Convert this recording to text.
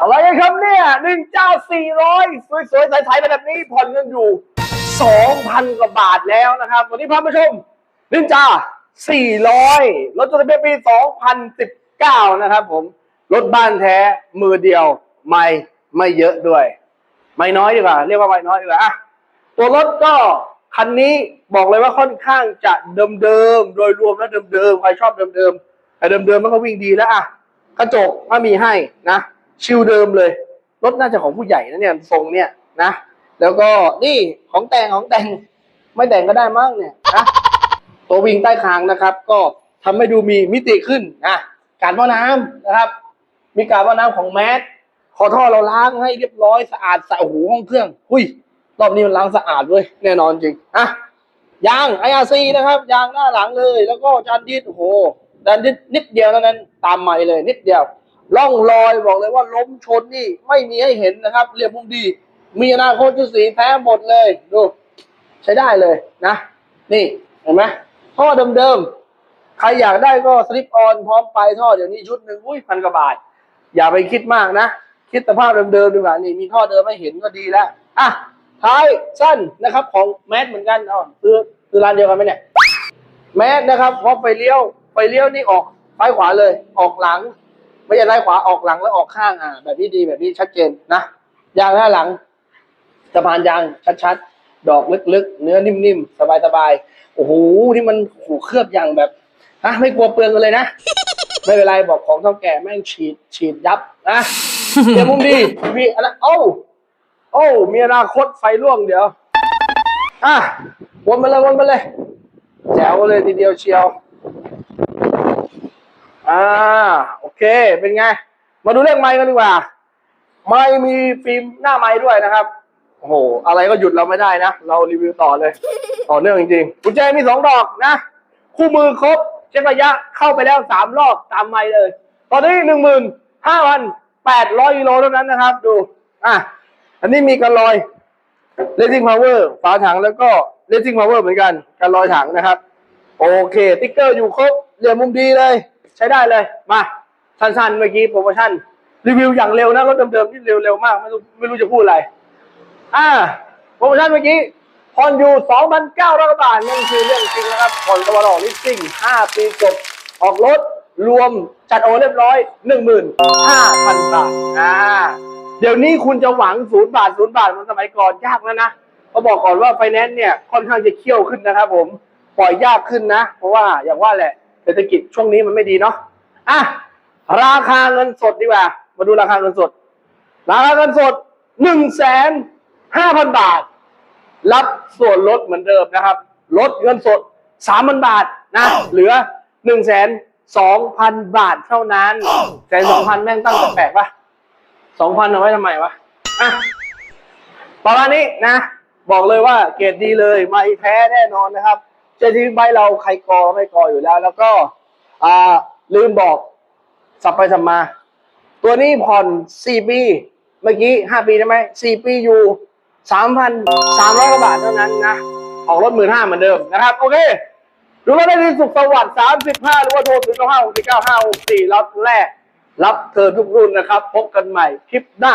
อะไรกันครับเนี่ยหนึ่งเจ้าสี่ร้อยสวยๆใสๆแบบนี้ผ่อนเงินอยู่สองพันกว่าบาทแล้วนะครับ วันนี้พามาชมนินจาสี่ร้อยรถจดทะเบียนปีสองพันสิบเก้านะครับผม รถบ้านแท้มือเดียว ไม่ไม่เยอะด้วย ไม่น้อยดีกว่า เรียกว่าไม่น้อยดีกว่าอะตัวรถก็คันนี้บอกเลยว่าค่อนข้างจะเดิมๆ โดยรวมแล้วเดิมๆ ใครชอบเดิมๆ แต่เดิมๆมันก็วิ่งดีแล้วอะกระจกก็มีให้นะ ชิลเดิมเลย รถน่าจะของผู้ใหญ่นะเนี่ยทรงเนี่ยนะ แล้วก็นี่ของแต่งของแต่งไม่แต่งก็ได้มั้งเนี่ยนะตัววิ่งใต้คางนะครับ ก็ทำให้ดูมีมิติขึ้นนะการว่าน้ำนะครับ มีการว่าน้ำของแมสขอท่อเราล้างให้เรียบร้อยสะอาดใส่โอ้โหห้องเครื่องหุ้ยรอบนี้มันล้างสะอาดเว้ยแน่นอนจริงอะยาง IRC นะครับยางหน้าหลังเลย แล้วก็จานดิสโอ้โหจานดิสนิดเดียวเท่านั้นตามใหม่เลยนิดเดียว ร่องรอยบอกเลยว่าล้มชนนี่ไม่มีให้เห็นนะครับเรียบมุมดี มีอนาคตชุดสีแท้หมดเลยดูใช้ได้เลยนะ นี่เห็นไหมท่อเดิมๆ ใครอยากได้ก็สลิปออนพร้อมไปท่อเดี๋ยวนี้ชุดหนึ่งอุ้ยพันกว่าบาท อย่าไปคิดมากนะ คิดสภาพเดิมๆดีกว่านี่มีท่อเดิมให้เห็นก็ดีแล้วอะท้ายสั้นนะครับของแมสเหมือนกันอ๋อคือคือร้านเดียวกันไหมเนี่ยแมสนะครับพอไฟเลี้ยวไฟเลี้ยวนี่ออกซ้ายขวาเลย ออกหลัง ไม่ใช่ซ้ายขวาออกหลังแล้วออกข้างอะแบบนี้ดีแบบนี้ชัดเจนนะยางหน้าหลังสะพานยางชัดๆดอกลึกๆ เนื้อนิ่มๆ สบายๆโอ้โหนี่มันโอ้โหเคลือบอย่างแบบฮะไม่กลัวเปลืองกันเลยนะ ไม่เป็นไรบอกของเท่าแก่แม่งฉีดฉีดยับนะเดี๋ยวมุมดีมีอะไรโอ้าโอ้ามีอนาคตไฟร่วงเดี๋ยว อะวนไปเลยวนไปเลยแจ๋วเลยทีเดียวเชียว อ่า เค เป็นไง มาดูเลขไม้กันดีกว่า ไม่มีฟิล์มหน้าไม้ด้วยนะครับ โอ้โห อะไรก็หยุดเราไม่ได้นะ เรารีวิวต่อเลย ต่อเนื่องจริงๆกุญแจมีสองดอกนะ คู่มือครบ เช็คระยะเข้าไปแล้วสามรอบตามไม้เลย ตอนนี้หนึ่งหมื่นห้าพันแปดร้อยกิโลเท่านั้นนะครับ ดู อะ อันนี้มีกันลอยเลซิ่งพาวเวอร์ฝาถังแล้วก็เลซิ่งพาวเวอร์เหมือนกัน กันลอยถังนะครับ โอเค ติ๊กเกอร์อยู่ครบ เหลี่ยมมุมดีเลย ใช้ได้เลย มา สั้นๆ เมื่อกี้โปรโมชั่น รีวิวอย่างเร็วนะรถเดิมๆที่เร็วๆมาก ไม่รู้ไม่รู้จะพูดอะไร อ่าโปรโมชั่นเมื่อกี้ผ่อนอยู่ 2,900 บาทนั่นคือเรื่องจริงนะครับผ่อนตะวันออกลิสซิ่ง 5 ปีจบออกรถรวมจัดโอเรียบร้อย 15,000 บาท อ่า เดี๋ยวนี้คุณจะหวังศูนย์บาทศูนย์บาทมือนสมัยก่อนยากแล้วนะเขาบอกก่อนว่าไฟแนนซ์เนี่ยค่อนข้างจะเคี่ยวขึ้นนะครับผมปล่อยยากขึ้นนะ เพราะว่าอย่างว่าแหละเศรษฐกิจช่วงนี้มันไม่ดีเนาะอะ ราคาเงินสดดีกว่า มาดูราคาเงินสด ราคาเงินสดหนึ่งแสนห้าพันบาท รับส่วนลดเหมือนเดิมนะครับ ลดเงินสดสามพันบาทนะ เหลือหนึ่งแสนสองพันบาทเท่านั้นแสนสองพันแม่งตั้งแปลกปะสองพันเอาไว้ทำไมวะอะประมาณนี้นะ บอกเลยว่าเกรดดีเลยไม่แท้แน่นอนนะครับเจทีใบเราใครกอไม่กออยู่แล้ว แล้วก็อ่าลืมบอก สับไปสับมา ตัวนี้ผ่อน4ปี เมื่อกี้5ปีใช่ไหม4ปีอยู่3,300กว่าบาทเท่านั้นนะ ออกรถหมื่นห้าเหมือนเดิมนะครับ โอเคดูรถได้ที่สุขสวัสดิ์35หรือว่าโทรถึง95 69 564รับแรก รับเธอทุกรุ่นนะครับ พบกันใหม่คลิปหน้า